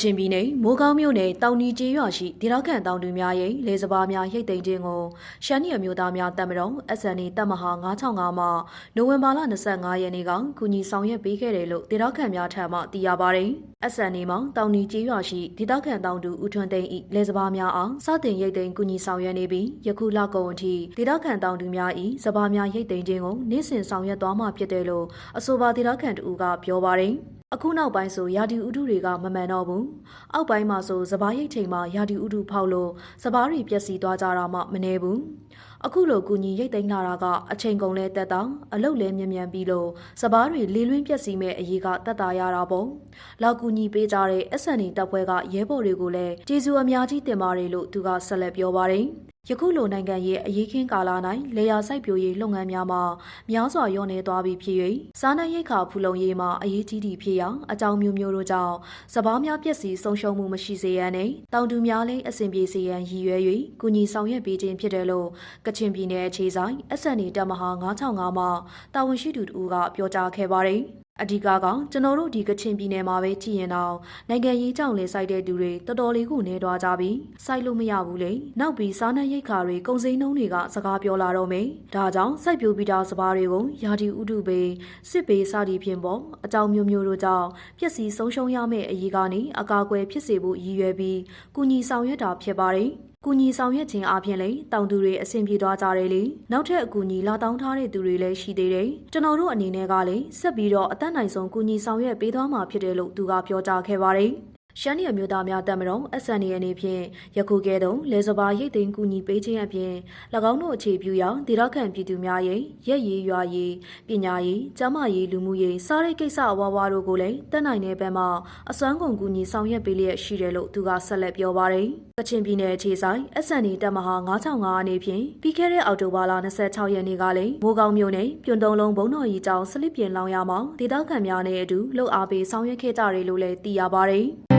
ချင်ပြည်နယ်မိုးကောင်းမြို့နယ်တောင်နီကျေးရွာရှိဒေသခံတောင်သူများရဲ့လေစပါးများရိတ်သိမ်းခြင်းကိုရှမ်းပြည်အမျိုးသားများတပ်မတော် SNA တပ်မဟာ965မှနိုဝင်ဘာလ25ရက်နေ့ကကူညီဆောင်ရွက်ပေးခဲ့တယ်လို့ဒေသခံများထံမှသိရပါတယ်။ SNA မှတောင်နီကျေးရွာရှိဒေသခံတောင်သူဦးထွန်းသိန်း၏လေစပါးများအားစတင်ရိတ်သိမ်းကူညီဆောင်ရွက်နေပြီးယခုလကုန်အထိဒေသခံတောင်သူများ၏စပါးများရိတ်သိမ်းခြင်းကိုနေ့စဉ်ဆောင်ရွက်သွားမှာဖြစ်တယ်လို့အဆိုပါဒေသခံတူကပြောပါတယ်။ အခုနောက်ပိုင်းဆိုရာဒီဥတုတွေကမမှန်တော့ဘူး။အောက်ပိုင်းမှာဆိုစပားရိတ်ချိန်မှာရာဒီဥတုဖောက်လို့စပားတွေပျက်စီးသွားကြတာမှမနေဘူး။အခုလိုကူညီရိတ်သိမ်းလာတာကအချိန်ကုန်လဲတက်တာအလုတ်လဲမြန်မြန်ပြီးလို့စပားတွေလေလွင့်ပျက်စီးမဲ့အရေးကတက်တာရတာပေါ့။လောက်ကူညီပေးကြတဲ့ SND တပ်ဖွဲ့ကရဲဘော်တွေကိုလည်းကျေးဇူးအများကြီးတင်ပါတယ်လို့သူကဆက်လက်ပြောပါတယ်။ ယခုလိုနိုင်ငံရဲ့အရေးခင်းကာလ၌လေယာစိုက်ပျိုးရေးလုပ်ငန်းများမှာများစွာလျော့နေသွားပြီဖြစ်၍စားနပ်ရိက္ခာဖူလုံရေးမှာအရေးကြီးသည့်ဖြစ်ရာအကြောင်းမျိုးမျိုးတို့ကြောင့်စပားများပျက်စီးဆုံးရှုံးမှုမရှိစေရန်နဲ့တောင်သူများလည်းအဆင်ပြေစေရန်ရည်ရွယ်၍ကုညီဆောင်ရွက်ပေးခြင်းဖြစ်တယ်လို့ကချင်ပြည်နယ်အခြေဆိုင် SNA တပ်မဟာ965မှာတာဝန်ရှိသူတို့ကပြောကြားခဲ့ပါတယ်။ အဓိကကကျွန်တော်တို့ဒီကချင်ပြည်နယ်မှာပဲကြည့်ရင်တော့နိုင်ငံရေးကြောင့်လေစိုက်တဲ့သူတွေတော်တော်လေးကိုနေသွားကြပြီစိုက်လို့မရဘူးလေနောက်ပြီးစားနပ်ရိက္ခာတွေကုန်စည်နှုန်းတွေကစကားပြောလာတော့မယ်ဒါကြောင့်စိုက်ပျိုးပြီးသားစပါးတွေကိုယာတီဥတုပေစစ်ပေစသည်ဖြင့်ပေါ့အကြောင်းမျိုးမျိုးတို့ကြောင့်ပျက်စီးဆုံးရှုံးရမယ့်အရေးကနေအကာအကွယ်ဖြစ်စေဖို့ရည်ရွယ်ပြီးကုညီဆောင်ရွက်တာဖြစ်ပါတယ် ကူညီဆောင်ရွက်ခြင်းအပြင်လေတောင်သူတွေအဆင်ပြေသွားကြတယ်လေနောက်ထပ်အကူညီလာတောင်းထားတဲ့သူတွေလည်းရှိသေးတယ်ကျွန်တော်တို့အနေနဲ့ကလည်းဆက်ပြီးတော့အသက်နိုင်ဆုံးကူညီဆောင်ရွက်ပေးသွားမှာဖြစ်တယ်လို့သူကပြောကြားခဲ့ပါတယ် ရှမ်းပြည်အမျိုးသားများတပ်မတော် SNA အနေဖြင့်ယခုကဲ့သို့လေစပါရိတ်သိမ်းကူညီပေးခြင်းအပြင်၎င်းတို့အခြေပြုရာဒေသခံပြည်သူများရဲ့ရက်ရည်ရွာရည်ပညာရေးကျန်းမာရေးလူမှုရေးစားရိတ်ကိစ္စအဝါဝါတို့ကိုလည်းတက်နိုင်တဲ့ဘက်မှအစွမ်းကုန်ကူညီဆောင်ရွက်ပေးလျက်ရှိတယ်လို့သူကဆက်လက်ပြောပါတယ်။ကချင်ပြည်နယ်အခြေဆိုင် SNA တပ်မဟာ965အနေဖြင့်ပြီးခဲ့တဲ့အောက်တိုဘာလ26ရက်နေ့ကလည်းမိုးကောင်းမြို့နယ်ပြွန်တုံလုံးဘုံတော်ကြီးကျောင်းစလစ်ပြင်လောင်ရမှာဒေသခံများနဲ့အတူလှုပ်အားပေးဆောင်ရွက်ခဲ့ကြတယ်လို့လည်းသိရပါတယ်။